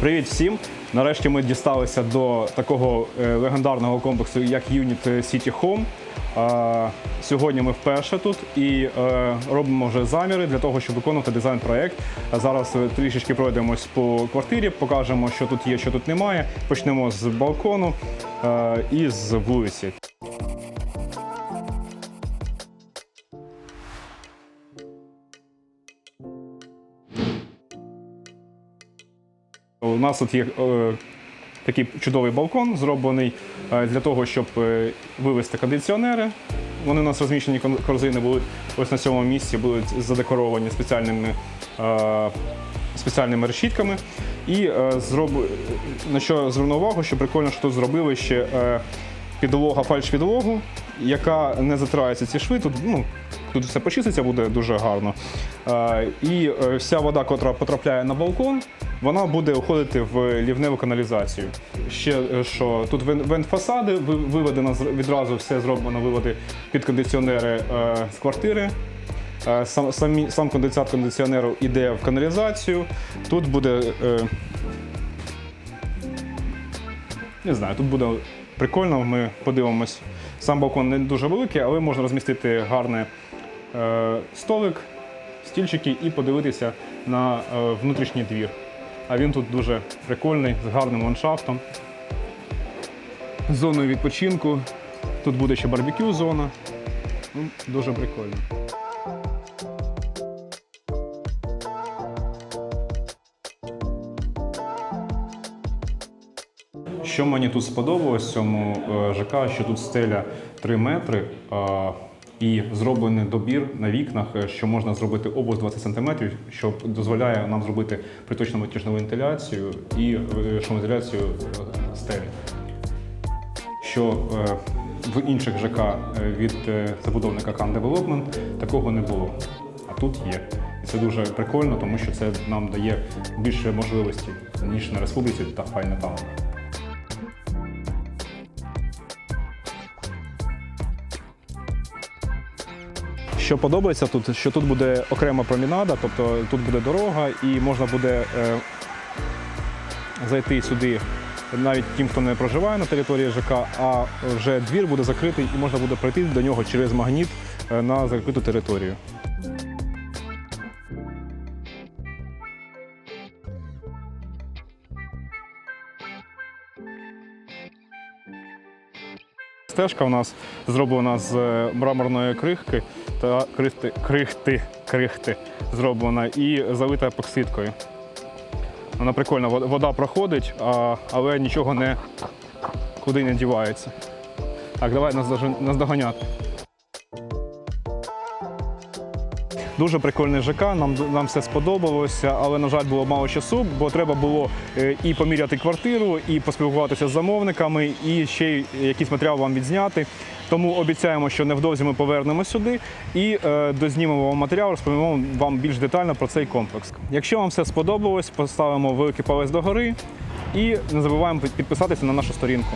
Привіт всім! Нарешті ми дісталися до такого е, легендарного комплексу, як Unit City Home. Сьогодні ми вперше тут і е, робимо вже заміри для того, щоб виконувати дизайн-проект. Зараз е, трішечки пройдемось по квартирі, покажемо, що тут є, що тут немає. Почнемо з балкону і з вулиці. У нас тут є е, такий чудовий балкон, зроблений е, для того, щоб е, вивести кондиціонери. Вони у нас розміщені корзини були ось на цьому місці, були задекоровані спеціальними, спеціальними решітками. І зроб... на що звернув увагу, що прикольно, що тут зробили ще підлога, фальш-підлогу, яка не затирається ці шви. Тут, ну, тут все почиститься, буде дуже гарно. І вся вода, яка потрапляє на балкон, вона буде уходити в лівневу каналізацію. Ще е, що тут вен- вент-фасади, виведено відразу все зроблено виводи під кондиціонери е, з квартири. Е, Сам, самі, сам конденсат кондиціонеру йде в каналізацію. Тут буде. Не знаю, тут буде прикольно, ми подивимось. Сам балкон не дуже великий, але можна розмістити гарний столик, стільчики і подивитися на внутрішній двір. А він тут дуже прикольний, з гарним ландшафтом. Зоною відпочинку. Тут буде ще барбекю зона. Ну, дуже прикольно. Що мені тут сподобалось в цьому е, ЖК, що тут стеля 3 метри і зроблений добір на вікнах, е, що можна зробити обув 20 см, що дозволяє нам зробити приточну витяжну вентиляцію і е, шумоізоляцію е, стелі. Що е, в інших ЖК е, від е, забудовника Can Development такого не було. А тут є. І це дуже прикольно, тому що це нам дає більше можливостей, ніж на республіці та Хайнетаун. Що подобається тут, що тут буде окрема промінада, тобто тут буде дорога, і можна буде е, зайти сюди навіть тим, хто не проживає на території ЖК, а вже двір буде закритий і можна буде пройти до нього через магніт е, на закриту територію. Стежка у нас зроблена з е, мраморної крихки та крихти, крихти, крихти зроблена і залита епоксидкою. Вона прикольна, вода проходить, а, але нічого не куди не дівається. Так, давай нас наздоганяти. Дуже прикольний ЖК, нам, нам все сподобалося, але, на жаль, було мало часу, бо треба було е, і поміряти квартиру, і поспілкуватися з замовниками, і ще якийсь матеріал вам відзняти. Тому обіцяємо, що невдовзі ми повернемося сюди і е, дознімемо вам матеріал, розповімо вам більш детально про цей комплекс. Якщо вам все сподобалось, поставимо великий палець догори і не забуваємо підписатися на нашу сторінку.